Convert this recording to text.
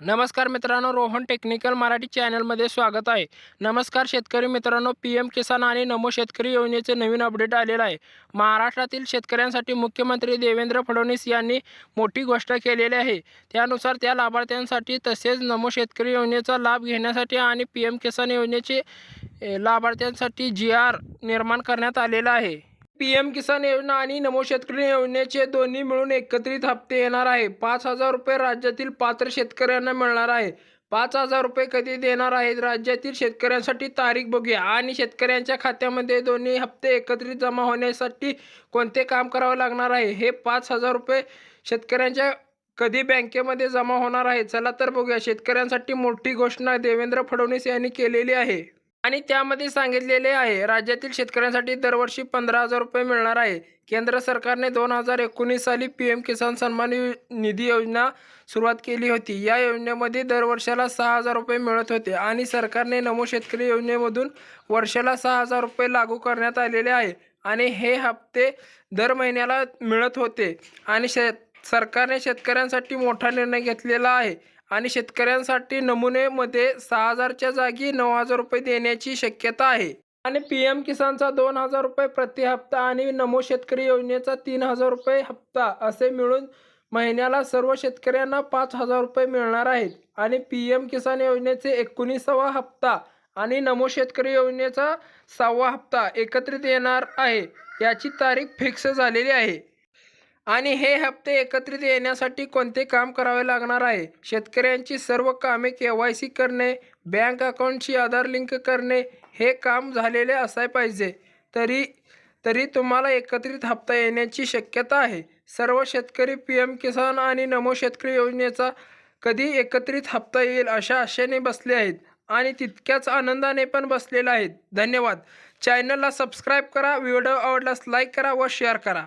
नमस्कार मित्रांनो रोहन टेक्निकल मराठी चॅनलमध्ये स्वागत आहे. नमस्कार शेतकरी मित्रांनो पी एम किसान आणि नमो शेतकरी योजनेचे नवीन अपडेट आलेलं आहे. महाराष्ट्रातील शेतकऱ्यांसाठी मुख्यमंत्री देवेंद्र फडणवीस यांनी मोठी गोष्ट केलेली आहे. त्यानुसार त्या लाभार्थ्यांसाठी तसेच नमो शेतकरी योजनेचा लाभ घेण्यासाठी आणि पी एम किसान योजनेचे लाभार्थ्यांसाठी जी आर निर्माण करण्यात आलेला आहे. पी एम किसान योजना आणि नमो शेतकरी योजनेचे दोन्ही मिळून एकत्रित हप्ते येणार आहे. पाच हजार रुपये राज्यातील पात्र शेतकऱ्यांना मिळणार आहे. पाच हजार रुपये कधी देणार आहेत राज्यातील शेतकऱ्यांसाठी तारीख बघूया. आणि शेतकऱ्यांच्या खात्यामध्ये दोन्ही हप्ते एकत्रित जमा होण्यासाठी कोणते काम करावं लागणार आहे? हे पाच हजार रुपये शेतकऱ्यांच्या कधी बँकेमध्ये जमा होणार आहे? चला तर बघूया. शेतकऱ्यांसाठी मोठी घोषणा देवेंद्र फडणवीस यांनी केलेली आहे. आणि त्यामध्ये सांगितलेले आहे राज्यातील शेतकऱ्यांसाठी दरवर्षी पंधरा हजार रुपये मिळणार आहे. केंद्र सरकारने दोन हजार एकोणीस साली पी एम किसान सन्मान निधी योजना सुरुवात केली होती. या योजनेमध्ये दरवर्षाला सहा हजार रुपये मिळत होते आणि सरकारने नमो शेतकरी योजनेमधून वर्षाला सहा हजार रुपये लागू करण्यात आलेले आहे आणि हे हप्ते दर महिन्याला मिळत होते आणि शेत सरकारने शेतकऱ्यांसाठी मोठा निर्णय घेतलेला आहे. आणि शेतकऱ्यांसाठी नमुनेमध्ये सहा हजारच्या जागी नऊ हजार रुपये देण्याची शक्यता आहे. आणि पी एम किसानचा दोन हजार रुपये प्रति हप्ता आणि नमो शेतकरी योजनेचा तीन हजार रुपये हप्ता असे मिळून महिन्याला सर्व शेतकऱ्यांना पाच हजार रुपये मिळणार आहेत. आणि पी एम किसान योजनेचे एकोणीसावा हप्ता आणि नमो शेतकरी योजनेचा सहावा हप्ता एकत्रित येणार आहे. याची तारीख फिक्स झालेली आहे. आणि हे हप्ते एकत्रित येण्यासाठी कोणते काम करावे लागणार आहे? शेतकऱ्यांची सर्व कामे के वाय सी करणे बँक अकाउंटशी आधार लिंक करणे हे काम झालेले असाय पाहिजे. तरी तरी तुम्हाला एकत्रित हप्ता येण्याची शक्यता आहे. सर्व शेतकरी पी एम किसान आणि नमो शेतकरी योजनेचा कधी एकत्रित हप्ता येईल अशा आशेने बसले आहेत आणि तितक्याच आनंदाने पण बसलेले आहेत. धन्यवाद. चॅनलला सबस्क्राईब करा. व्हिडिओ आवडल्यास लाईक करा व शेअर करा.